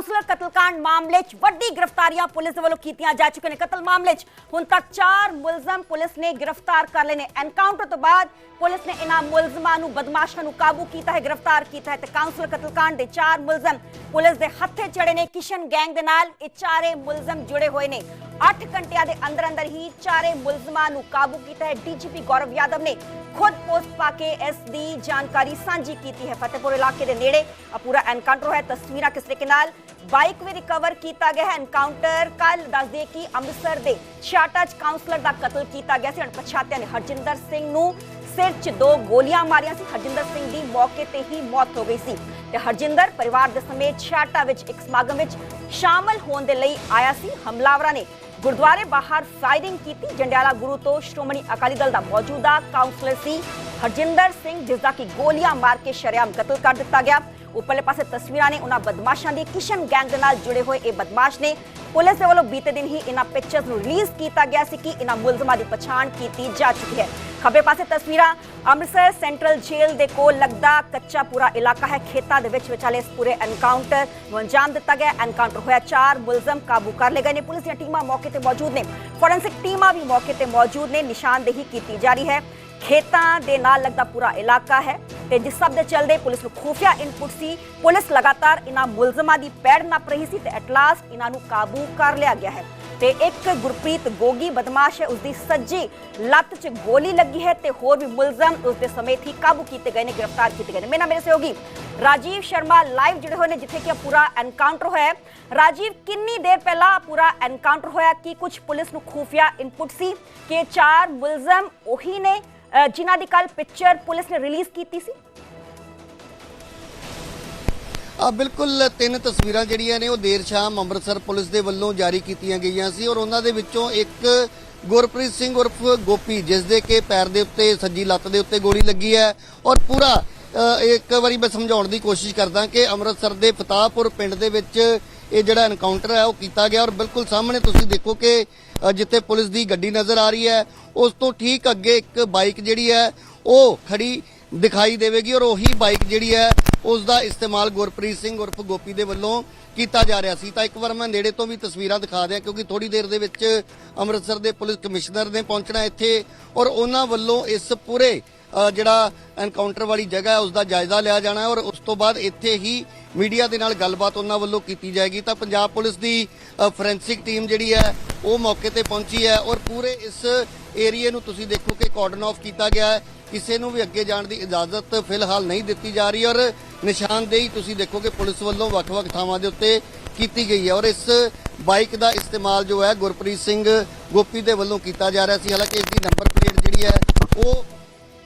Councillor ਕਤਲकांड ਮਾਮਲੇ 'ਚ ਵੱਡੀ ਗ੍ਰਿਫਤਾਰੀਆਂ ਪੁਲਿਸ ਵੱਲੋਂ ਕੀਤੀਆਂ ਜਾ ਚੁੱਕੀਆਂ ਨੇ। ਕਤਲ ਮਾਮਲੇ 'ਚ ਹੁਣ ਤੱਕ 4 ਮੁਲਜ਼ਮ ਪੁਲਿਸ ਨੇ ਗ੍ਰਿਫਤਾਰ ਕਰ ਲਏ ਨੇ। ਐਨਕਾਊਂਟਰ ਤੋਂ ਬਾਅਦ ਪੁਲਿਸ ਨੇ ਇਹਨਾਂ ਮੁਲਜ਼ਮਾਂ ਨੂੰ ਬਦਮਾਸ਼ਾਂ ਨੂੰ ਕਾਬੂ ਕੀਤਾ ਹੈ, ਗ੍ਰਿਫਤਾਰ ਕੀਤਾ ਹੈ ਤੇ ਕਾਉਂਸਲਰ ਕਤਲकांड ਦੇ 4 ਮੁਲਜ਼ਮ ਪੁਲਿਸ ਦੇ ਹੱਥੇ ਚੜੇ ਨੇ। ਕਿਸ਼ਨ ਗੈਂਗ ਦੇ ਨਾਲ ਇਹ ਚਾਰੇ ਮੁਲਜ਼ਮ ਜੁੜੇ ਹੋਏ ਨੇ। 8 ਘੰਟਿਆਂ ਦੇ ਅੰਦਰ ਅੰਦਰ ਹੀ ਚਾਰੇ ਮੁਲਜ਼ਮਾਂ ਨੂੰ ਕਾਬੂ ਕੀਤਾ ਹੈ। ਡੀਜੀਪੀ ਗੌਰਵ ਯਾਦਵ ਨੇ ਖੁਦ ਪੋਸਟ ਪਾ ਕੇ ਇਸ ਦੀ ਜਾਣਕਾਰੀ ਸਾਂਝੀ ਕੀਤੀ ਹੈ। ਫਤਿਹਪੁਰ ਇਲਾਕੇ ਦੇ ਨੇੜੇ ਪੂਰਾ ਐਨਕਾਊਂਟਰ ਹੋਇਆ। ਤਸਵੀਰਾਂ ਕਿਸ ਤਰੀਕੇ ਨਾਲ ਬਾਈਕ ਵੀ ਰਿਕਵਰ ਕੀਤਾ ਗਿਆ ਹੈ। ਐਨਕਾਊਂਟਰ ਕੱਲ ਦੱਸ ਕਿ ਅੰਮ੍ਰਿਤਸਰ ਦੇ ਛਾਟਾ 'ਚ ਕਾਉਂਸਲਰ ਦਾ ਕਤਲ ਕੀਤਾ ਗਿਆ ਸੀ। ਅਣਪਛਾਤਿਆਂ ਨੇ ਹਰਜਿੰਦਰ ਸਿੰਘ ਨੂੰ ਸਿਰ 'ਚ ਦੋ ਗੋਲੀਆਂ ਮਾਰੀਆਂ ਸੀ। ਹਰਜਿੰਦਰ ਸਿੰਘ ਦੀ ਮੌਕੇ ਤੇ ਹੀ ਮੌਤ ਹੋ ਗਈ ਸੀ। ਤੇ ਹਰਜਿੰਦਰ ਪਰਿਵਾਰ ਦੇ ਸਮੇਤ ਛਾਟਾ ਵਿੱਚ ਇੱਕ ਸਮਾਗਮ ਵਿੱਚ ਸ਼ਾਮਲ ਹੋਣ ਦੇ ਲਈ ਆਇਆ ਸੀ। ਹਮਲਾਵਰਾਂ ਨੇ ਗੁਰਦੁਆਰੇ ਬਾਹਰ ਫਾਇਰਿੰਗ ਕੀਤੀ। ਜੰਡਿਆਲਾ ਗੁਰੂ ਤੋਂ ਸ਼੍ਰੋਮਣੀ ਅਕਾਲੀ ਦਲ ਦਾ ਮੌਜੂਦਾ ਕਾਉਂਸਲਰ ਸੀ। ਹਰਜਿੰਦਰ ਸਿੰਘ ਜਿਸ ਦਾ ਕਿ ਗੋਲੀਆਂ ਮਾਰ ਕੇ ਸ਼ਰੇਆਮ ਕਤਲ ਕਰ ਦਿੱਤਾ ਗਿਆ। ਉੱਪਰਲੇ ਪਾਸੇ ਤਸਵੀਰਾਂ ਨੇ ਉਹਨਾਂ ਬਦਮਾਸ਼ਾਂ ਦੀ ਕਿਸ਼ਨ ਗੈਂਗ ਦੇ ਨਾਲ ਜੁੜੇ ਹੋਏ ਇਹ ਬਦਮਾਸ਼ ਨੇ। ਪੁਲਿਸ ਦੇ ਵੱਲੋਂ ਬੀਤੇ ਦਿਨ ਹੀ ਇਹਨਾਂ ਪਿਕਚਰਸ ਨੂੰ ਰਿਲੀਜ਼ ਕੀਤਾ ਗਿਆ ਸੀ ਕਿ ਇਹਨਾਂ ਮੁਲਜ਼ਮਾਂ ਦੀ ਪਛਾਣ ਕੀਤੀ ਜਾ ਚੁੱਕੀ ਹੈ। ਖੱਬੇ ਪਾਸੇ ਤਸਵੀਰਾਂ, ਅੰਮ੍ਰਿਤਸਰ ਸੈਂਟਰਲ ਜੇਲ੍ਹ ਦੇ ਕੋਲ ਲੱਗਦਾ ਕੱਚਾ ਪੂਰਾ ਇਲਾਕਾ ਹੈ। ਖੇਤਾਂ ਦੇ ਵਿੱਚ ਵਿਚਾਲੇ ਇਸ ਪੂਰੇ ਐਨਕਾਊਂਟਰ ਨੂੰ ਅੰਜਾਮ ਦਿੱਤਾ ਗਿਆ। ਐਨਕਾਊਂਟਰ ਹੋਇਆ ਚਾਰ ਮੁਲਜ਼ਮ ਕਾਬੂ ਕਰ ਲਏ ਗਏ ਨੇ। ਪੁਲਿਸ ਦੀਆਂ ਟੀਮਾਂ ਮੌਕੇ ਤੇ ਮੌਜੂਦ ਨੇ। ਫੋਰੈਂਸਿਕ ਟੀਮਾਂ ਵੀ ਮੌਕੇ ਤੇ ਮੌਜੂਦ ਨੇ। ਨਿਸ਼ਾਨਦੇਹੀ ਕੀਤੀ ਜਾ ਰਹੀ ਹੈ। ਖੇਤਾਂ ਦੇ ਨਾਲ ਲੱਗਦਾ ਪੂਰਾ ਇਲਾਕਾ ਹੈ। ਤੇ ਜਿਸ ਸਭ ਦੇ ਚੱਲਦੇ ਪੁਲਿਸ ਨੂੰ ਖੂਫੀਆ ਇਨਪੁਟ ਸੀ। ਪੁਲਿਸ ਲਗਾਤਾਰ ਇਹਨਾਂ ਮੁਲਜ਼ਮਾਂ ਦੀ ਪੈੜ ਨੱਪ ਰਹੀ ਸੀ ਤੇ ਐਟ ਲਾਸਟ ਇਹਨਾਂ ਨੂੰ ਕਾਬੂ ਕਰ ਲਿਆ ਗਿਆ ਹੈ। ਤੇ ਇੱਕ ਗੁਰਪ੍ਰੀਤ ਗੋਗੀ ਬਦਮਾਸ਼ ਹੈ ਉਸ ਦੀ ਸੱਜੀ ਲੱਤ 'ਚ ਗੋਲੀ ਲੱਗੀ ਹੈ ਤੇ ਹੋਰ ਵੀ ਮੁਲਜ਼ਮ ਉਸ ਦੇ ਸਮੇਤ ਹੀ ਕਾਬੂ ਕੀਤੇ ਗਏ ਨੇ, ਗ੍ਰਿਫਤਾਰ ਕੀਤੇ ਗਏ ਨੇ। ਮੇਰਾ ਮੇਰੇ ਸਹਿਯੋਗੀ, ਰਾਜੀਵ ਸ਼ਰਮਾ ਲਾਈਵ ਜੁੜੇ ਹੋਏ ਨੇ, ਜਿੱਥੇ ਕਿ ਪੂਰਾ ਐਨਕਾਊਂਟਰ ਹੋਇਆ ਰਾਜੀਵ, ਕਿੰਨੀ ਦੇਰ ਪਹਿਲਾਂ ਪੂਰਾ ਐਨਕਾਊਂਟਰ ਹੋਇਆ? ਕਿ ਕੁਝ ਪੁਲਿਸ ਨੂੰ ਖੂਫੀਆ ਇਨਪੁਟ ਸੀ ਕਿ ਚਾਰ ਮੁਲਜ਼ਮ ਉਹੀ ਨੇ ਜਿਨ੍ਹਾਂ ਦੀ ਕੱਲ ਪਿਕਚਰ ਪੁਲਿਸ ਨੇ ਰਿਲੀਜ਼ ਕੀਤੀ ਸੀ? ਆ ਬਿਲਕੁਲ ਤਿੰਨ ਤਸਵੀਰਾਂ ਜਿਹੜੀਆਂ ਨੇ ਉਹ ਦੇਰ ਸ਼ਾਮ ਅੰਮ੍ਰਿਤਸਰ ਪੁਲਿਸ ਦੇ ਵੱਲੋਂ ਜਾਰੀ ਕੀਤੀਆਂ ਗਈਆਂ ਸੀ ਔਰ ਉਹਨਾਂ ਦੇ ਵਿੱਚੋਂ ਇੱਕ ਗੁਰਪ੍ਰੀਤ ਸਿੰਘ ਉਰਫ ਗੋਪੀ, ਜਿਸ ਦੇ ਕੇ ਪੈਰ ਦੇ ਉੱਤੇ ਸੱਜੀ ਲੱਤ ਦੇ ਉੱਤੇ ਗੋਲੀ ਲੱਗੀ ਹੈ ਔਰ ਪੂਰਾ ਇੱਕ ਵਾਰੀ ਮੈਂ ਸਮਝਾਉਣ ਦੀ ਕੋਸ਼ਿਸ਼ ਕਰਦਾ ਕਿ ਅੰਮ੍ਰਿਤਸਰ ਦੇ ਫਤਾਹਪੁਰ ਪਿੰਡ ਦੇ ਵਿੱਚ ਇਹ ਜਿਹੜਾ ਐਨਕਾਊਂਟਰ ਹੈ ਉਹ ਕੀਤਾ ਗਿਆ ਔਰ ਬਿਲਕੁਲ ਸਾਹਮਣੇ ਤੁਸੀਂ ਦੇਖੋ ਕਿ ਜਿੱਥੇ ਪੁਲਿਸ ਦੀ ਗੱਡੀ ਨਜ਼ਰ ਆ ਰਹੀ ਹੈ, ਉਸ ਤੋਂ ਠੀਕ ਅੱਗੇ ਇੱਕ ਬਾਈਕ ਜਿਹੜੀ ਹੈ, ਉਹ ਖੜੀ ਦਿਖਾਈ ਦੇਵੇਗੀ ਔਰ ਉਹੀ ਬਾਈਕ ਜਿਹੜੀ ਹੈ, ਉਸ ਦਾ ਇਸਤੇਮਾਲ ਗੁਰਪ੍ਰੀਤ ਸਿੰਘ ਉਰਫ ਗੋਪੀ ਦੇ ਵੱਲੋਂ ਕੀਤਾ ਜਾ ਰਿਹਾ ਸੀ। ਤਾਂ ਇੱਕ ਵਾਰ ਮੈਂ ਨੇੜੇ ਤੋਂ ਵੀ ਤਸਵੀਰਾਂ ਦਿਖਾ ਦਿਆਂ ਕਿਉਂਕਿ ਥੋੜੀ ਦੇਰ ਦੇ ਵਿੱਚ ਅੰਮ੍ਰਿਤਸਰ ਦੇ ਪੁਲਿਸ ਕਮਿਸ਼ਨਰ ਨੇ ਪਹੁੰਚਣਾ ਇੱਥੇ ਔਰ ਉਹਨਾਂ ਵੱਲੋਂ ਇਸ ਪੂਰੇ ਜਿਹੜਾ ਐਨਕਾਊਂਟਰ ਵਾਲੀ ਜਗ੍ਹਾ ਹੈ, ਉਸ ਦਾ ਜਾਇਜ਼ਾ ਲਿਆ ਜਾਣਾ ਔਰ ਉਸ ਤੋਂ ਬਾਅਦ ਇੱਥੇ ਹੀ ਮੀਡੀਆ ਦੇ ਨਾਲ ਗੱਲਬਾਤ ਉਹਨਾਂ ਵੱਲੋਂ ਕੀਤੀ ਜਾਏਗੀ। ਤਾਂ ਪੰਜਾਬ ਪੁਲਿਸ ਦੀ ਫੋਰੈਂਸਿਕ ਟੀਮ ਜਿਹੜੀ ਹੈ, ਉਹ ਮੌਕੇ ਤੇ ਪਹੁੰਚੀ ਹੈ ਔਰ ਪੂਰੇ ਇਸ ਏਰੀਏ ਨੂੰ ਤੁਸੀਂ ਦੇਖੋ ਕਿ ਕਾਰਡਨ ਆਫ ਕੀਤਾ ਗਿਆ ਹੈ। ਕਿਸੇ ਨੂੰ ਵੀ ਅੱਗੇ ਜਾਣ ਦੀ ਇਜਾਜ਼ਤ ਫਿਲਹਾਲ ਨਹੀਂ ਦਿੱਤੀ ਜਾ ਰਹੀ ਔਰ ਨਿਸ਼ਾਨਦੇਹੀ ਤੁਸੀਂ ਦੇਖੋ ਕਿ ਪੁਲਿਸ ਵੱਲੋਂ ਵੱਖ-ਵੱਖ ਥਾਵਾਂ ਦੇ ਉੱਤੇ ਕੀਤੀ ਗਈ ਹੈ ਔਰ ਇਸ ਬਾਈਕ ਦਾ ਇਸਤੇਮਾਲ ਜੋ ਹੈ ਗੁਰਪ੍ਰੀਤ ਸਿੰਘ ਗੋਪੀ ਦੇ ਵੱਲੋਂ ਕੀਤਾ ਜਾ ਰਿਹਾ ਸੀ। ਹਾਲਾਂਕਿ ਇਸ ਦੀ ਨੰਬਰ ਪਲੇਟ ਜਿਹੜੀ ਹੈ, ਉਹ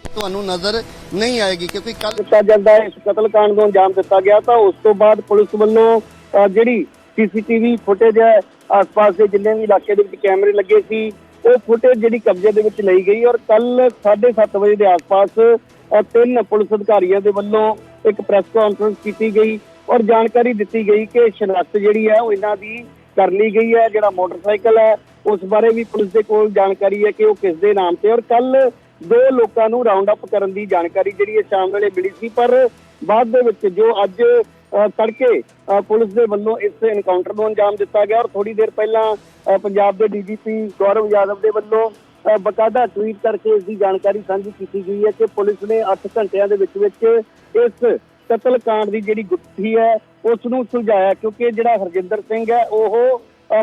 ਤੁਹਾਨੂੰ ਨਜ਼ਰ ਨਹੀਂ ਆਏਗੀ ਕਿਉਂਕਿ ਕੱਲ ਦਿੱਤਾ ਜਾਂਦਾ ਇਸ ਕਤਲकांड ਨੂੰ ਅੰਜਾਮ ਦਿੱਤਾ ਗਿਆ ਤਾਂ ਉਸ ਤੋਂ ਬਾਅਦ ਪੁਲਿਸ ਵੱਲੋਂ ਜਿਹੜੀ ਸੀਸੀਟੀਵੀ ਫੁਟੇਜ ਹੈ, ਆਸ-ਪਾਸ ਦੇ ਜਿੰਨੇ ਵੀ ਇਲਾਕੇ ਦੇ ਵਿੱਚ ਕੈਮਰੇ ਲੱਗੇ ਸੀ, ਉਹ ਫੁਟੇਜ ਜਿਹੜੀ ਕਬਜ਼ੇ ਦੇ ਵਿੱਚ ਲਈ ਗਈ ਔਰ ਕੱਲ 7:30 ਵਜੇ ਦੇ ਆਸ-ਪਾਸ ਤਿੰਨ ਪੁਲਿਸ ਅਧਿਕਾਰੀਆਂ ਦੇ ਵੱਲੋਂ ਇੱਕ ਪ੍ਰੈਸ ਕਾਨਫਰੰਸ ਕੀਤੀ ਗਈ ਔਰ ਜਾਣਕਾਰੀ ਦਿੱਤੀ ਗਈ ਕਿ ਸ਼ਨਾਖਤ ਜਿਹੜੀ ਹੈ ਉਹ ਇਹਨਾਂ ਦੀ ਕਰ ਲਈ ਗਈ ਹੈ, ਜਿਹੜਾ ਮੋਟਰਸਾਈਕਲ ਹੈ, ਉਸ ਬਾਰੇ ਵੀ ਪੁਲਿਸ ਦੇ ਕੋਲ ਜਾਣਕਾਰੀ ਹੈ ਕਿ ਉਹ ਕਿਸ ਦੇ ਨਾਮ ਤੇ ਔਰ ਕੱਲ ਦੋ ਲੋਕਾਂ ਨੂੰ ਰਾਉਂਡ ਅਪ ਕਰਨ ਦੀ ਜਾਣਕਾਰੀ ਜਿਹੜੀ ਹੈ ਸ਼ਾਮ ਵੇਲੇ ਮਿਲੀ ਸੀ ਪਰ ਬਾਅਦ ਦੇ ਵਿੱਚ ਜੋ ਅੱਜ ਅ, ਤੜਕੇ ਪੁਲਿਸ ਦੇ ਵੱਲੋਂ ਇਸ ਐਨਕਾਊਂਟਰ ਨੂੰ ਅੰਜਾਮ ਦਿੱਤਾ ਗਿਆ ਔਰ ਥੋੜੀ ਦੇਰ ਪਹਿਲਾਂ ਪੰਜਾਬ ਦੇ ਡੀਜੀਪੀ ਗੌਰਵ ਯਾਦਵ ਦੇ ਵੱਲੋਂ ਅ, ਬਕਾਇਦਾ ਟਵੀਟ ਕਰਕੇ ਇਸ ਦੀ ਜਾਣਕਾਰੀ ਸਾਂਝੀ ਕੀਤੀ ਗਈ ਹੈ ਕਿ ਪੁਲਿਸ ਨੇ 8 ਘੰਟਿਆਂ ਦੇ ਵਿੱਚ ਵਿੱਚ ਇਸ ਕਤਲकांड ਦੀ ਜਿਹੜੀ ਗੁੱਥੀ ਹੈ ਉਸ ਨੂੰ ਸੁਲਝਾਇਆ ਕਿਉਂਕਿ ਜਿਹੜਾ ਹਰਜਿੰਦਰ ਸਿੰਘ ਹੈ ਉਹ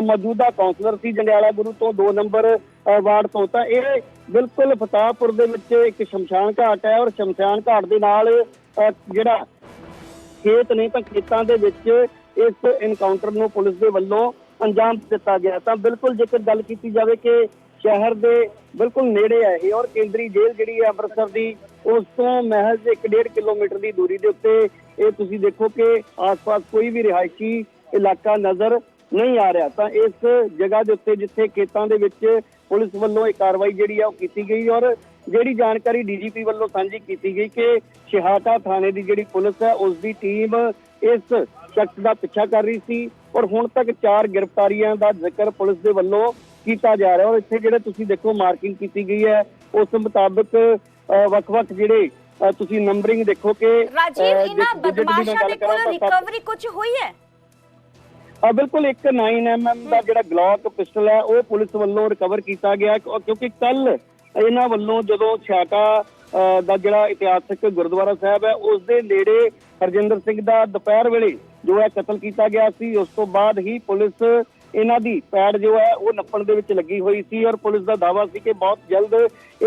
ਮੌਜੂਦਾ ਕਾਉਂਸਲਰ ਸੀ ਜੰਡਿਆਲਾ ਗੁਰੂ ਤੋਂ 2 ਨੰਬਰ ਵਾਰਡ ਤੋਂ ਤਾਂ ਇਹ ਬਿਲਕੁਲ ਫਤਾਹਪੁਰ ਦੇ ਵਿੱਚ ਇੱਕ ਸ਼ਮਸ਼ਾਨ ਘਾਟ ਹੈ ਔਰ ਸ਼ਮਸ਼ਾਨ ਘਾਟ ਦੇ ਨਾਲ ਜਿਹੜਾ ਖੇਤ ਨੇ ਤਾਂ ਖੇਤਾਂ ਦੇ ਵਿੱਚ ਇਸ ਇਨਕਾਊਂਟਰ ਨੂੰ ਪੁਲਿਸ ਦੇ ਵੱਲੋਂ ਅੰਜਾਮ ਦਿੱਤਾ ਗਿਆ। ਤਾਂ ਬਿਲਕੁਲ ਜੇਕਰ ਗੱਲ ਕੀਤੀ ਜਾਵੇ ਕਿ ਸ਼ਹਿਰ ਦੇ ਬਿਲਕੁਲ ਨੇੜੇ ਹੈ ਇਹ ਔਰ ਕੇਂਦਰੀ ਜੇਲ੍ਹ ਜਿਹੜੀ ਹੈ ਅੰਮ੍ਰਿਤਸਰ ਦੀ, ਉਸ ਤੋਂ ਮਹਿਜ਼ 1.5 ਕਿਲੋਮੀਟਰ ਦੀ ਦੂਰੀ ਦੇ ਉੱਤੇ ਇਹ ਤੁਸੀਂ ਦੇਖੋ ਕਿ ਆਸ-ਪਾਸ ਕੋਈ ਵੀ ਰਿਹਾਇਸ਼ੀ ਇਲਾਕਾ ਨਜ਼ਰ ਨਹੀਂ ਆ ਰਿਹਾ। ਤਾਂ ਇਸ ਜਗ੍ਹਾ ਦੇ ਉੱਤੇ ਜਿੱਥੇ ਖੇਤਾਂ ਦੇ ਵਿੱਚ ਪੁਲਿਸ ਵੱਲੋਂ ਇਹ ਕਾਰਵਾਈ ਜਿਹੜੀ ਆ ਉਹ ਕੀਤੀ ਗਈ ਔਰ ਜਿਹੜੀ ਜਾਣਕਾਰੀ ਡੀਜੀਪੀ ਵੱਲੋਂ ਸਾਂਝੀ ਕੀਤੀ ਗਈ ਕਿ ਸ਼ਿਹਾਟਾ ਥਾਣੇ ਦੀ ਜਿਹੜੀ ਪੁਲਿਸ ਹੈ ਉਸ ਦੀ ਟੀਮ ਇਸ ਸ਼ਖਸ ਦਾ ਪਿੱਛਾ ਕਰ ਰਹੀ ਸੀ ਔਰ ਹੁਣ ਤੱਕ ਚਾਰ ਗ੍ਰਿਫਤਾਰੀਆਂ ਦਾ ਜ਼ਿਕਰ ਪੁਲਿਸ ਦੇ ਵੱਲੋਂ ਕੀਤਾ ਜਾ ਰਿਹਾ ਔਰ ਇੱਥੇ ਜਿਹੜੇ ਤੁਸੀਂ ਦੇਖੋ ਮਾਰਕਿੰਗ ਕੀਤੀ ਗਈ ਹੈ ਉਸ ਮੁਤਾਬਕ ਵੱਖ-ਵੱਖ ਜਿਹੜੇ ਤੁਸੀਂ ਨੰਬਰਿੰਗ ਦੇਖੋ ਕਿ ਰਾਜੀਵ ਇਹਨਾਂ ਬਦਮਾਸ਼ਾਂ ਦੇ ਕੋਲ ਰਿਕਵਰੀ ਕੁਝ ਹੋਈ ਹੈ? ਬਿਲਕੁਲ ਇੱਕ 9mm ਦਾ ਜਿਹੜਾ ਗਲੌਕ ਪਿਸਟਲ ਹੈ, ਉਹ ਪੁਲਿਸ ਵੱਲੋਂ ਰਿਕਵਰ ਕੀਤਾ ਗਿਆ। ਕਿਉਂਕਿ ਕੱਲ ਇਹਨਾਂ ਵੱਲੋਂ ਜਦੋਂ ਛਾਟਾ ਦਾ ਜਿਹੜਾ ਇਤਿਹਾਸਕ ਗੁਰਦੁਆਰਾ ਸਾਹਿਬ ਹੈ, ਉਸ ਦੇ ਨੇੜੇ ਹਰਜਿੰਦਰ ਸਿੰਘ ਦਾ ਦੁਪਹਿਰ ਵੇਲੇ ਜੋ ਹੈ ਕਤਲ ਕੀਤਾ ਗਿਆ ਸੀ, ਉਸ ਤੋਂ ਬਾਅਦ ਹੀ ਪੁਲਿਸ ਇਹਨਾਂ ਦੀ ਪੈੜ ਜੋ ਹੈ, ਉਹ ਨੱਪਣ ਦੇ ਵਿੱਚ ਲੱਗੀ ਹੋਈ ਸੀ ਔਰ ਪੁਲਿਸ ਦਾ ਦਾਅਵਾ ਸੀ ਕਿ ਬਹੁਤ ਜਲਦ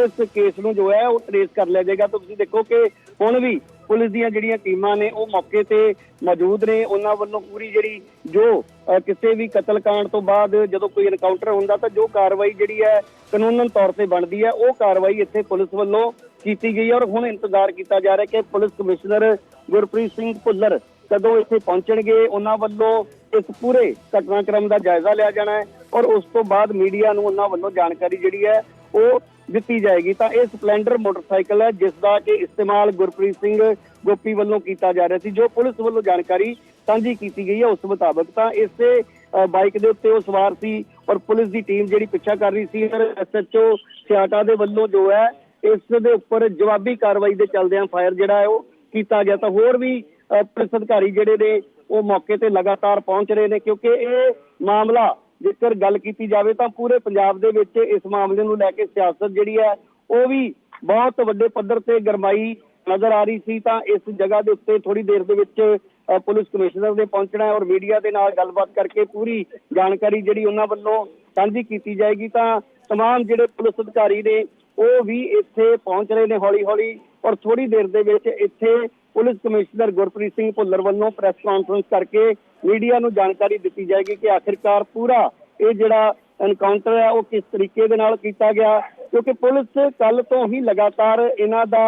ਇਸ ਕੇਸ ਨੂੰ ਜੋ ਹੈ, ਉਹ ਟ੍ਰੇਸ ਕਰ ਲਿਆ ਜਾਏਗਾ। ਤਾਂ ਤੁਸੀਂ ਦੇਖੋ ਕਿ ਹੁਣ ਵੀ ਪੁਲਿਸ ਦੀਆਂ ਜਿਹੜੀਆਂ ਟੀਮਾਂ ਨੇ ਉਹ ਮੌਕੇ ਤੇ ਮੌਜੂਦ ਨੇ। ਉਹਨਾਂ ਵੱਲੋਂ ਪੂਰੀ ਜਿਹੜੀ ਜੋ ਕਿਸੇ ਵੀ ਕਤਲकांड ਤੋਂ ਬਾਅਦ ਜਦੋਂ ਕੋਈ ਐਨਕਾਊਂਟਰ ਹੁੰਦਾ ਤਾਂ ਜੋ ਕਾਰਵਾਈ ਜਿਹੜੀ ਹੈ ਕਾਨੂੰਨਨ ਤੌਰ ਤੇ ਬਣਦੀ ਹੈ, ਉਹ ਕਾਰਵਾਈ ਇੱਥੇ ਪੁਲਿਸ ਵੱਲੋਂ ਕੀਤੀ ਗਈ ਹੈ ਔਰ ਹੁਣ ਇੰਤਜ਼ਾਰ ਕੀਤਾ ਜਾ ਰਿਹਾ ਕਿ ਪੁਲਿਸ ਕਮਿਸ਼ਨਰ ਗੁਰਪ੍ਰੀਤ ਸਿੰਘ ਭੁੱਲਰ ਕਦੋਂ ਇੱਥੇ ਪਹੁੰਚਣਗੇ, ਉਹਨਾਂ ਵੱਲੋਂ ਇਸ ਪੂਰੇ ਘਟਨਾਕ੍ਰਮ ਦਾ ਜਾਇਜ਼ਾ ਲਿਆ ਜਾਣਾ ਹੈ ਔਰ ਉਸ ਤੋਂ ਬਾਅਦ ਮੀਡੀਆ ਨੂੰ ਉਹਨਾਂ ਵੱਲੋਂ ਜਾਣਕਾਰੀ ਜਿਹੜੀ ਹੈ ਉਹ ਦਿੱਤੀ ਜਾਏਗੀ, ਤਾਂ ਇਹ ਸਪਲੈਂਡਰ ਮੋਟਰਸਾਈਕਲ ਹੈ, ਜਿਸ ਦਾ ਕਿ ਇਸਤੇਮਾਲ ਗੁਰਪ੍ਰੀਤ ਸਿੰਘ ਗੋਪੀ ਵੱਲੋਂ ਕੀਤਾ ਜਾ ਰਿਹਾ ਸੀ, ਜੋ ਪੁਲਿਸ ਵੱਲੋਂ ਜਾਣਕਾਰੀ ਸਾਂਝੀ ਕੀਤੀ ਗਈ ਹੈ ਉਸ ਮੁਤਾਬਕ ਤਾਂ ਇਸੇ ਬਾਈਕ ਦੇ ਉੱਤੇ ਉਹ ਸਵਾਰ ਸੀ ਔਰ ਪੁਲਿਸ ਦੀ ਟੀਮ ਜਿਹੜੀ ਪਿੱਛਾ ਕਰ ਰਹੀ ਸੀ ਔਰ ਐਸਐਚਓ ਸਿਆਟਾ ਦੇ ਵੱਲੋਂ ਜੋ ਹੈ, ਇਸ ਦੇ ਉੱਪਰ ਜਵਾਬੀ ਕਾਰਵਾਈ ਦੇ ਚੱਲਦਿਆਂ ਫਾਇਰ ਜਿਹੜਾ ਹੈ ਉਹ ਕੀਤਾ ਗਿਆ, ਤਾਂ ਹੋਰ ਵੀ ਪੁਲਿਸ ਅਧਿਕਾਰੀ ਜਿਹੜੇ ਨੇ ਉਹ ਮੌਕੇ ਤੇ ਲਗਾਤਾਰ ਪਹੁੰਚ ਰਹੇ ਨੇ, ਕਿਉਂਕਿ ਇਹ ਮਾਮਲਾ ਜੇਕਰ ਗੱਲ ਕੀਤੀ ਜਾਵੇ ਤਾਂ ਪੂਰੇ ਪੰਜਾਬ ਦੇ ਵਿੱਚ ਇਸ ਮਾਮਲੇ ਨੂੰ ਲੈ ਕੇ ਸਿਆਸਤ ਜਿਹੜੀ ਹੈ ਉਹ ਵੀ ਬਹੁਤ ਵੱਡੇ ਪੱਧਰ ਤੇ ਗਰਮਾਈ ਨਜ਼ਰ ਆ ਰਹੀ ਸੀ ਤਾਂ ਇਸ ਜਗ੍ਹਾ ਦੇ ਉੱਤੇ ਥੋੜੀ ਦੇਰ ਦੇ ਵਿੱਚ ਅ, ਪੁਲਿਸ ਕਮਿਸ਼ਨਰ ਨੇ ਪਹੁੰਚਣਾ ਹੈ ਔਰ ਮੀਡੀਆ ਦੇ ਨਾਲ ਗੱਲਬਾਤ ਕਰਕੇ ਪੂਰੀ ਜਾਣਕਾਰੀ ਜਿਹੜੀ ਉਹਨਾਂ ਵੱਲੋਂ ਸਾਂਝੀ ਕੀਤੀ ਜਾਏਗੀ ਤਾਂ तमाम ਜਿਹੜੇ ਪੁਲਿਸ ਅਧਿਕਾਰੀ ਨੇ ਉਹ ਵੀ ਇੱਥੇ ਪਹੁੰਚ ਰਹੇ ਨੇ ਹੌਲੀ ਹੌਲੀ ਔਰ ਥੋੜੀ ਦੇਰ ਦੇ ਵਿੱਚ ਇੱਥੇ ਪੁਲਿਸ ਕਮਿਸ਼ਨਰ ਗੁਰਪ੍ਰੀਤ ਸਿੰਘ ਭੁੱਲਰ ਵੱਲੋਂ ਪ੍ਰੈਸ ਕਾਨਫਰੰਸ ਕਰਕੇ ਮੀਡੀਆ ਨੂੰ ਜਾਣਕਾਰੀ ਦਿੱਤੀ ਜਾਏਗੀ ਕਿ ਆਖਿਰਕਾਰ ਪੂਰਾ ਇਹ ਜਿਹੜਾ ਐਨਕਾਊਂਟਰ ਹੈ ਉਹ ਕਿਸ ਤਰੀਕੇ ਦੇ ਨਾਲ ਕੀਤਾ ਗਿਆ? ਕਿਉਂਕਿ ਪੁਲਿਸ ਕੱਲ ਤੋਂ ਹੀ ਲਗਾਤਾਰ ਇਹਨਾਂ ਦਾ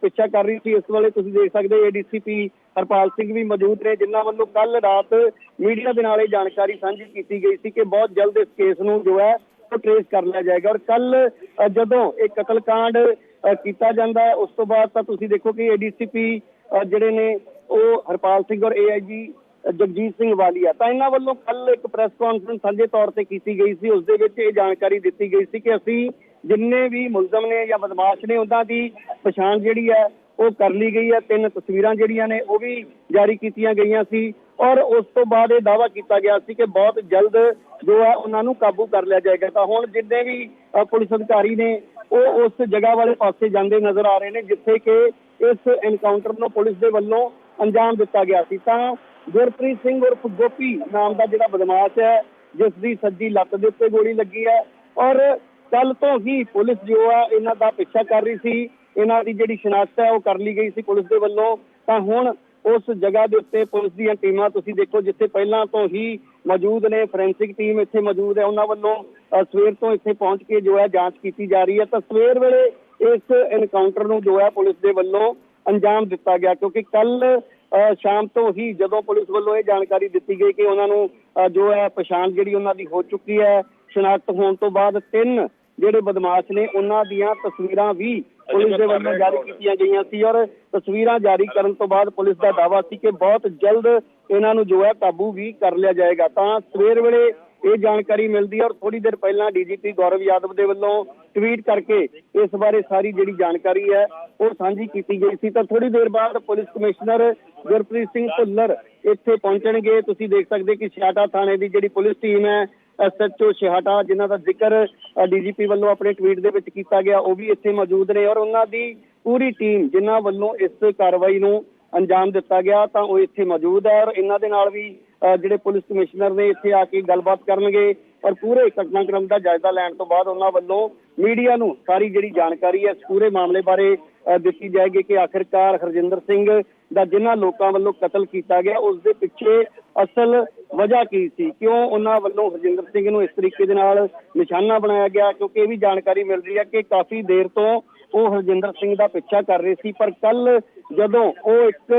ਪਿੱਛਾ ਕਰ ਰਹੀ ਸੀ। ਇਸ ਵੇਲੇ ਤੁਸੀਂ ਦੇਖ ਸਕਦੇ ਏਡੀਸੀਪੀ ਹਰਪਾਲ ਸਿੰਘ ਵੀ ਮੌਜੂਦ ਨੇ ਜਿਨ੍ਹਾਂ ਵੱਲੋਂ ਕੱਲ ਰਾਤ ਮੀਡੀਆ ਦੇ ਨਾਲ ਇਹ ਜਾਣਕਾਰੀ ਸਾਂਝੀ ਕੀਤੀ ਗਈ ਸੀ ਕਿ ਬਹੁਤ ਜਲਦ ਇਸ ਕੇਸ ਨੂੰ ਜੋ ਹੈ ਉਹ ਟ੍ਰੇਸ ਕਰ ਲਿਆ ਜਾਏਗਾ। ਔਰ ਕੱਲ ਜਦੋਂ ਇਹ ਕਤਲकांड ਅ, ਕੀਤਾ ਜਾਂਦਾ ਹੈ ਉਸ ਤੋਂ ਬਾਅਦ ਤਾਂ ਤੁਸੀਂ ਦੇਖੋ ਕਿ ਏਡੀਸੀਪੀ ਜਿਹੜੇ ਨੇ ਉਹ ਹਰਪਾਲ ਸਿੰਘ ਔਰ ਏਆਈਜੀ ਜਗਜੀਤ ਸਿੰਘ ਵਾਲੀਆ। ਤਾਂ ਇਹਨਾਂ ਵੱਲੋਂ ਕੱਲ ਇੱਕ ਪ੍ਰੈਸ ਕਾਨਫਰੰਸ ਸਾਂਝੇ ਤੌਰ ਤੇ ਕੀਤੀ ਗਈ ਸੀ। ਉਸ ਦੇ ਵਿੱਚ ਇਹ ਜਾਣਕਾਰੀ ਦਿੱਤੀ ਗਈ ਸੀ ਕਿ ਅਸੀਂ ਜਿੰਨੇ ਵੀ ਮੁਲਜ਼ਮ ਨੇ ਜਾਂ ਬਦਮਾਸ਼ ਨੇ, ਉਹਨਾਂ ਦੀ ਪਛਾਣ ਜਿਹੜੀ ਹੈ, ਉਹ ਕਰ ਲਈ ਗਈ ਹੈ। ਤਿੰਨ ਤਸਵੀਰਾਂ ਜਿਹੜੀਆਂ ਨੇ, ਉਹ ਵੀ ਜਾਰੀ ਕੀਤੀਆਂ ਗਈਆਂ ਸੀ। ਔਰ ਉਸ ਤੋਂ ਬਾਅਦ ਇਹ ਦਾਅਵਾ ਕੀਤਾ ਗਿਆ ਸੀ ਕਿ ਬਹੁਤ ਜਲਦ ਜੋ ਹੈ, ਉਹਨਾਂ ਨੂੰ ਕਾਬੂ ਕਰ ਲਿਆ ਜਾਏਗਾ। ਤਾਂ ਹੁਣ ਜਿੰਨੇ ਵੀ ਪੁਲਿਸ ਅਧਿਕਾਰੀ ਨੇ, ਉਹ ਉਸ ਜਗ੍ਹਾ ਵਾਲੇ ਪਾਸੇ ਜਾਂਦੇ ਨਜ਼ਰ ਆ ਰਹੇ ਨੇ, ਜਿੱਥੇ ਕਿ ਇਸ ਐਨਕਾਊਂਟਰ ਨੂੰ ਪੁਲਿਸ ਦੇ ਵੱਲੋਂ ਅੰਜਾਮ ਦਿੱਤਾ ਗਿਆ ਸੀ। ਤਾਂ ਗੁਰਪ੍ਰੀਤ ਸਿੰਘ ਉਰਫ ਗੋਪੀ ਨਾਮ ਦਾ ਜਿਹੜਾ ਬਦਮਾਸ਼ ਹੈ ਜਿਸ ਦੀ ਸੱਜੀ ਲੱਤ ਦੇ ਉੱਤੇ ਗੋਲੀ ਲੱਗੀ ਹੈ। ਔਰ ਕੱਲ ਤੋਂ ਹੀ ਪੁਲਿਸ ਜੋ ਹੈ ਇਹਨਾਂ ਦਾ ਪਿੱਛਾ ਕਰ ਰਹੀ ਸੀ। ਇਹਨਾਂ ਦੀ ਜਿਹੜੀ ਸ਼ਨਾਖਤ ਹੈ, ਉਹ ਕਰ ਲਈ ਗਈ ਸੀ ਪੁਲਿਸ ਦੇ ਵੱਲੋਂ। ਤਾਂ ਹੁਣ ਉਸ ਜਗ੍ਹਾ ਦੇ ਉੱਤੇ ਪੁਲਿਸ ਦੀਆਂ ਟੀਮਾਂ ਤੁਸੀਂ ਦੇਖੋ, ਜਿੱਥੇ ਪਹਿਲਾਂ ਤੋਂ ਹੀ ਮੌਜੂਦ ਨੇ ਫੋਰੈਂਸਿਕ ਟੀਮ ਇੱਥੇ ਮੌਜੂਦ ਹੈ। ਉਹਨਾਂ ਵੱਲੋਂ ਸਵੇਰ ਤੋਂ ਇੱਥੇ ਪਹੁੰਚ ਕੇ ਜੋ ਹੈ, ਜਾਂਚ ਕੀਤੀ ਜਾ ਰਹੀ ਹੈ। ਤਾਂ ਸਵੇਰ ਵੇਲੇ ਇਸ ਐਨਕਾਊਂਟਰ ਨੂੰ ਜੋ ਹੈ ਪੁਲਿਸ ਦੇ ਵੱਲੋਂ ਅੰਜਾਮ ਦਿੱਤਾ ਗਿਆ ਕਿਉਂਕਿ ਕੱਲ ਸ਼ਾਮ ਤੋਂ ਹੀ ਜਦੋਂ ਪੁਲਿਸ ਵੱਲੋਂ ਇਹ ਜਾਣਕਾਰੀ ਦਿੱਤੀ ਗਈ ਕਿ ਉਹਨਾਂ ਨੂੰ ਜੋ ਹੈ ਪਛਾਣ ਜਿਹੜੀ ਉਹਨਾਂ ਦੀ ਹੋ ਚੁੱਕੀ ਹੈ ਸ਼ਨਾਖਤ ਹੋਣ ਤੋਂ ਬਾਅਦ ਤਿੰਨ ਜਿਹੜੇ ਬਦਮਾਸ਼ ਨੇ ਉਹਨਾਂ ਦੀਆਂ ਤਸਵੀਰਾਂ ਵੀ ਪੁਲਿਸ ਦੇ ਵੱਲੋਂ ਜਾਰੀ ਕੀਤੀਆਂ ਗਈਆਂ ਸੀ ਔਰ ਤਸਵੀਰਾਂ ਜਾਰੀ ਕਰਨ ਤੋਂ ਬਾਅਦ ਪੁਲਿਸ ਦਾ ਦਾਅਵਾ ਸੀ ਕਿ ਬਹੁਤ ਜਲਦ ਇਹਨਾਂ ਨੂੰ ਜੋ ਹੈ ਕਾਬੂ ਵੀ ਕਰ ਲਿਆ ਜਾਏਗਾ। ਤਾਂ ਸਵੇਰ ਵੇਲੇ ਇਹ ਜਾਣਕਾਰੀ ਮਿਲਦੀ ਹੈ ਔਰ ਥੋੜੀ ਦੇਰ ਪਹਿਲਾਂ ਡੀਜੀਪੀ ਗੌਰਵ ਯਾਦਵ ਦੇ ਵੱਲੋਂ ਟਵੀਟ ਕਰਕੇ ਇਸ ਬਾਰੇ ਸਾਰੀ ਜਿਹੜੀ ਜਾਣਕਾਰੀ ਹੈ ਉਹ ਸਾਂਝੀ ਕੀਤੀ ਗਈ ਸੀ। ਤਾਂ ਥੋੜੀ ਦੇਰ ਬਾਅਦ ਪੁਲਿਸ ਕਮਿਸ਼ਨਰ ਗੁਰਪ੍ਰੀਤ ਸਿੰਘ ਭੁੱਲਰ ਇੱਥੇ ਪਹੁੰਚਣਗੇ। ਤੁਸੀਂ ਦੇਖ ਸਕਦੇ ਕਿ ਛਿਆਟਾ ਥਾਣੇ ਦੀ ਜਿਹੜੀ ਪੁਲਿਸ ਟੀਮ ਹੈ ਐਸਐਚਓ ਛਿਆਟਾ ਜਿਨ੍ਹਾਂ ਦਾ ਜ਼ਿਕਰ ਡੀਜੀਪੀ ਵੱਲੋਂ ਆਪਣੇ ਟਵੀਟ ਦੇ ਵਿੱਚ ਕੀਤਾ ਗਿਆ, ਉਹ ਵੀ ਇੱਥੇ ਮੌਜੂਦ ਨੇ ਔਰ ਉਹਨਾਂ ਦੀ ਪੂਰੀ ਟੀਮ ਜਿਨ੍ਹਾਂ ਵੱਲੋਂ ਇਸ ਕਾਰਵਾਈ ਨੂੰ ਅੰਜਾਮ ਦਿੱਤਾ ਗਿਆ ਤਾਂ ਉਹ ਇੱਥੇ ਮੌਜੂਦ ਹੈ ਔਰ ਇਹਨਾਂ ਦੇ ਨਾਲ ਵੀ ਜਿਹੜੇ ਪੁਲਿਸ ਕਮਿਸ਼ਨਰ ਨੇ ਇੱਥੇ ਆ ਕੇ ਗੱਲਬਾਤ ਕਰਨਗੇ ਔਰ ਪੂਰੇ ਘਟਨਾਕ੍ਰਮ ਦਾ ਜਾਇਜ਼ਾ ਲੈਣ ਤੋਂ ਬਾਅਦ ਉਹਨਾਂ ਵੱਲੋਂ ਮੀਡੀਆ ਨੂੰ ਸਾਰੀ ਜਿਹੜੀ ਜਾਣਕਾਰੀ ਹੈ ਇਸ ਪੂਰੇ ਮਾਮਲੇ ਬਾਰੇ ਦਿੱਤੀ ਜਾਏਗੀ ਕਿ ਆਖਿਰਕਾਰ ਹਰਜਿੰਦਰ ਸਿੰਘ ਦਾ ਜਿਨ੍ਹਾਂ ਲੋਕਾਂ ਵੱਲੋਂ ਕਤਲ ਕੀਤਾ ਗਿਆ, ਉਸ ਦੇ ਪਿੱਛੇ ਅਸਲ ਵਜ੍ਹਾ ਕੀ ਸੀ? ਕਿਉਂ ਉਹਨਾਂ ਵੱਲੋਂ ਹਰਜਿੰਦਰ ਸਿੰਘ ਨੂੰ ਇਸ ਤਰੀਕੇ ਦੇ ਨਾਲ ਨਿਸ਼ਾਨਾ ਬਣਾਇਆ ਗਿਆ? ਕਿਉਂਕਿ ਇਹ ਵੀ ਜਾਣਕਾਰੀ ਮਿਲ ਰਹੀ ਹੈ ਕਿ ਕਾਫੀ ਦੇਰ ਤੋਂ ਉਹ ਹਰਜਿੰਦਰ ਸਿੰਘ ਦਾ ਪਿੱਛਾ ਕਰ ਰਹੇ ਸੀ, ਪਰ ਕੱਲ ਜਦੋਂ ਉਹ ਇੱਕ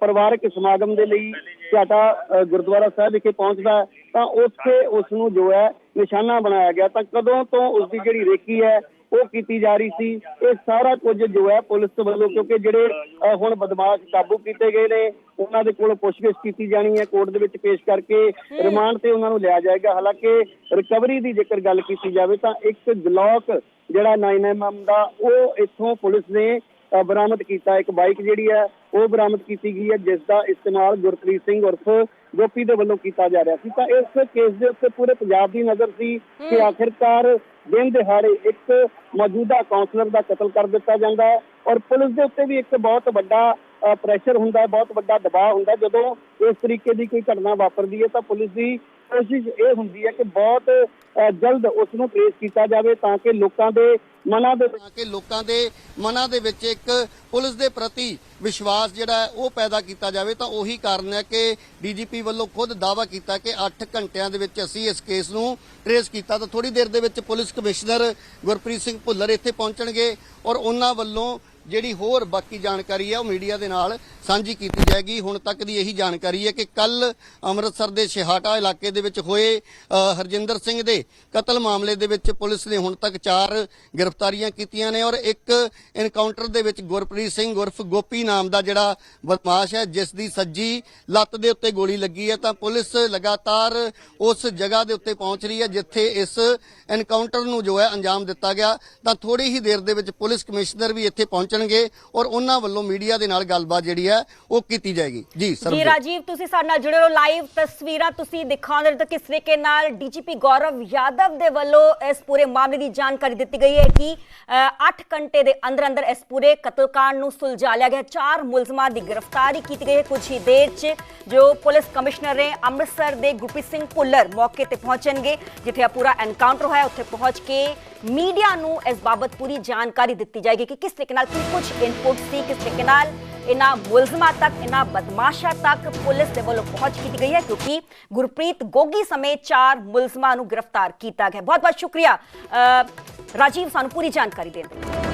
ਪਰਿਵਾਰਕ ਸਮਾਗਮ ਦੇ ਲਈ ਝਾਟਾ ਗੁਰਦੁਆਰਾ ਸਾਹਿਬ ਵਿਖੇ ਪਹੁੰਚਦਾ ਤਾਂ ਉੱਥੇ ਉਸ ਨੂੰ ਜੋ ਹੈ ਨਿਸ਼ਾਨਾ ਬਣਾਇਆ ਗਿਆ। ਤਾਂ ਕਦੋਂ ਤੋਂ ਉਸ ਦੀ ਜਿਹੜੀ ਰੇਕੀ ਹੈ ਉਹ ਕੀਤੀ ਜਾ ਰਹੀ ਸੀ। ਇਹ ਸਾਰਾ ਕੁਝ ਜੋ ਹੈ ਪੁਲਿਸ ਵੱਲੋਂ ਕਿਉਂਕਿ ਜਿਹੜੇ ਹੁਣ ਬਦਮਾਸ਼ ਕਾਬੂ ਕੀਤੇ ਗਏ ਨੇ ਉਹਨਾਂ ਦੇ ਕੋਲ ਪੁੱਛਗਿੱਛ ਕੀਤੀ ਜਾਣੀ ਹੈ ਕੋਰਟ ਦੇ ਵਿੱਚ ਪੇਸ਼ ਕਰਕੇ। ਰਿਮਾਂਡ ਤੇ ਉਹਨਾਂ ਨੂੰ ਲਿਆ ਜਾਏਗਾ। ਹਾਲਾਂਕਿ ਰਿਕਵਰੀ ਦੀ ਜੇਕਰ ਗੱਲ ਕੀਤੀ ਜਾਵੇ ਤਾਂ ਇੱਕ ਗਲੌਕ ਜਿਹੜਾ 9mm ਦਾ ਉਹ ਇੱਥੋਂ ਪੁਲਿਸ ਨੇ ਬਰਾਮਦ ਕੀਤਾ। ਇੱਕ ਬਾਈਕ ਜਿਹੜੀ ਹੈ ਉਹ ਬਰਾਮਦ ਕੀਤੀ ਗਈ ਹੈ ਜਿਸ ਦਾ ਇਸਤੇਮਾਲ ਗੁਰਪ੍ਰੀਤ ਸਿੰਘ ਉਰਫ ਗੋਪੀ ਦੇ ਵੱਲੋਂ ਕੀਤਾ ਜਾ ਰਿਹਾ ਸੀ। ਤਾਂ ਇਸ ਕੇਸ ਦੇ ਉੱਤੇ ਪੂਰੇ ਪੰਜਾਬ ਦੀ ਨਜ਼ਰ ਸੀ ਕਿ ਆਖਿਰਕਾਰ ਦਿਨ ਦਿਹਾੜੇ ਇੱਕ ਮੌਜੂਦਾ ਕਾਉਂਸਲਰ ਦਾ ਕਤਲ ਕਰ ਦਿੱਤਾ ਜਾਂਦਾ ਹੈ ਔਰ ਪੁਲਿਸ ਦੇ ਉੱਤੇ ਵੀ ਇੱਕ ਬਹੁਤ ਵੱਡਾ ਪ੍ਰੈਸ਼ਰ ਹੁੰਦਾ ਹੈ ਬਹੁਤ ਵੱਡਾ ਦਬਾਅ ਹੁੰਦਾ। ਜਦੋਂ ਇਸ ਤਰੀਕੇ ਦੀ ਕੋਈ ਘਟਨਾ ਵਾਪਰਦੀ ਹੈ, ਤਾਂ ਪੁਲਿਸ ਦੀ ਕੋਸ਼ਿਸ਼ ਇਹ ਹੁੰਦੀ ਹੈ ਕਿ ਬਹੁਤ ਜਲਦ ਉਸ ਨੂੰ ਟ੍ਰੇਸ ਕੀਤਾ ਜਾਵੇ ਤਾਂ ਕਿ ਲੋਕਾਂ ਦੇ ਮਨਾਂ ਦੇ ਤਾਂ ਕਿ ਲੋਕਾਂ ਦੇ ਮਨਾਂ ਦੇ ਵਿੱਚ ਇੱਕ ਪੁਲਿਸ ਦੇ ਪ੍ਰਤੀ ਵਿਸ਼ਵਾਸ ਜਿਹੜਾ ਹੈ, ਉਹ ਪੈਦਾ ਕੀਤਾ ਜਾਵੇ। ਤਾਂ ਉਹੀ ਕਾਰਨ ਹੈ ਕਿ ਡੀਜੀਪੀ ਵੱਲੋਂ ਖੁਦ ਦਾਅਵਾ ਕੀਤਾ ਕਿ 8 ਘੰਟਿਆਂ ਦੇ ਵਿੱਚ ਅਸੀਂ ਇਸ ਕੇਸ ਨੂੰ ਟ੍ਰੇਸ ਕੀਤਾ। ਤਾਂ ਥੋੜੀ ਦੇਰ ਦੇ ਵਿੱਚ ਪੁਲਿਸ ਕਮਿਸ਼ਨਰ ਗੁਰਪ੍ਰੀਤ ਸਿੰਘ ਭੁੱਲਰ ਇੱਥੇ ਪਹੁੰਚਣਗੇ ਔਰ ਉਹਨਾਂ ਵੱਲੋਂ ਜਿਹੜੀ ਹੋਰ ਬਾਕੀ ਜਾਣਕਾਰੀ ਹੈ ਉਹ ਮੀਡੀਆ ਦੇ ਨਾਲ ਸਾਂਝੀ ਕੀਤੀ ਜਾਏਗੀ। ਹੁਣ ਤੱਕ ਦੀ ਇਹੀ ਜਾਣਕਾਰੀ ਹੈ ਕਿ ਕੱਲ ਅੰਮ੍ਰਿਤਸਰ ਦੇ ਸ਼ਿਹਾਟਾ ਇਲਾਕੇ ਦੇ ਵਿੱਚ ਹੋਏ ਹਰਜਿੰਦਰ ਸਿੰਘ ਦੇ ਕਤਲ ਮਾਮਲੇ ਦੇ ਵਿੱਚ ਪੁਲਿਸ ਨੇ ਹੁਣ ਤੱਕ 4 ਗ੍ਰਿਫਤਾਰੀਆਂ ਕੀਤੀਆਂ ਨੇ ਔਰ ਇੱਕ ਐਨਕਾਊਂਟਰ ਦੇ ਵਿੱਚ ਗੁਰਪ੍ਰੀਤ ਸਿੰਘ ਉਰਫ ਗੋਪੀ ਨਾਮ ਦਾ ਜਿਹੜਾ ਬਦਮਾਸ਼ ਹੈ, ਜਿਸ ਦੀ ਸੱਜੀ ਲੱਤ ਦੇ ਉੱਤੇ ਗੋਲੀ ਲੱਗੀ ਹੈ, ਤਾਂ ਪੁਲਿਸ ਲਗਾਤਾਰ ਉਸ ਜਗ੍ਹਾ ਦੇ ਉੱਤੇ ਪਹੁੰਚ ਰਹੀ ਹੈ ਜਿੱਥੇ ਇਸ ਐਨਕਾਊਂਟਰ ਨੂੰ ਜੋ ਹੈ ਅੰਜਾਮ ਦਿੱਤਾ ਗਿਆ। ਤਾਂ ਥੋੜੀ ਹੀ ਦੇਰ ਦੇ ਵਿੱਚ ਪੁਲਿਸ ਕਮਿਸ਼ਨਰ ਵੀ ਇੱਥੇ ਪਹੁੰਚਣਗੇ ਔਰ ਉਹਨਾਂ ਵੱਲੋਂ ਮੀਡੀਆ ਦੇ ਨਾਲ ਗੱਲਬਾਤ ਜਿਹੜੀ ਹੈ ਉਹ ਕੀਤੀ ਜਾਏਗੀ। ਜੀ ਜੀ ਸਰ ਰਾਜੀਵ ਤੁਸੀਂ ਸਾਡੇ ਨਾਲ ਜੁੜੇ ਰਹੋ ਲਾਈਵ ਤਸਵੀਰਾਂ ਤੁਸੀਂ ਦਿਖਾਉਂਦੇ ਰਹੇ ਤਾਂ ਕਿਸ ਤਰੀਕੇ ਨਾਲ ਡੀਜੀਪੀ ਗੌਰਵ ਯਾਦਵ ਦੇ ਵੱਲੋਂ ਇਸ ਪੂਰੇ ਮਾਮਲੇ ਦੀ ਜਾਣਕਾਰੀ ਦਿੱਤੀ ਗਈ ਹੈ ਕਿ 8 ਘੰਟੇ ਦੇ ਅੰਦਰ ਅੰਦਰ ਇਸ ਪੂਰੇ ਕਤਲकांड ਨੂੰ ਸੁਲਝਾ ਲਿਆ ਗਿਆ ਚਾਰ ਮੁਲਜ਼ਮਾਂ ਦੀ ਗ੍ਰਿਫਤਾਰੀ ਕੀਤੀ ਗਈ ਹੈ ਕੁਝ ਹੀ ਦੇਰ 'ਚ ਜੋ ਪੁਲਿਸ ਕਮਿਸ਼ਨਰ ਨੇ ਅੰਮ੍ਰਿਤਸਰ ਦੇ ਗੁਰਪ੍ਰੀਤ ਸਿੰਘ ਭੁੱਲਰ ਮੌਕੇ ਤੇ ਪਹੁੰਚਣਗੇ ਜਿੱਥੇ ਇਹ ਪੂਰਾ ਐਨਕਾਊਂਟਰ ਹੋਇਆ ਉੱਥੇ ਪਹੁੰਚ ਕੇ ਮੀਡੀਆ ਨੂੰ ਇਸ ਬਾਬਤ ਪੂਰੀ ਜਾਣਕਾਰੀ ਦਿੱਤੀ ਜਾਏਗੀ ਕਿ ਕਿਸ ਤਰੀਕੇ ਨਾਲ ਕੀ ਕੁਝ ਇਨਪੁਟ ਸੀ, ਕਿਸ ਤਰੀਕੇ ਨਾਲ ਇਹਨਾਂ ਮੁਲਜ਼ਮਾਂ ਤੱਕ, ਇਹਨਾਂ ਬਦਮਾਸ਼ਾਂ ਤੱਕ ਪੁਲਿਸ ਦੇ ਵੱਲੋਂ ਪਹੁੰਚ ਕੀਤੀ ਗਈ ਹੈ, ਕਿਉਂਕਿ ਗੁਰਪ੍ਰੀਤ ਗੋਗੀ ਸਮੇਤ ਚਾਰ ਮੁਲਜ਼ਮਾਂ ਨੂੰ ਗ੍ਰਿਫਤਾਰ ਕੀਤਾ ਗਿਆ ਬਹੁਤ ਬਹੁਤ ਸ਼ੁਕਰੀਆ। ਰਾਜੀਵ ਸਾਨੂੰ ਪੂਰੀ ਜਾਣਕਾਰੀ ਦੇਣ ਲਈ।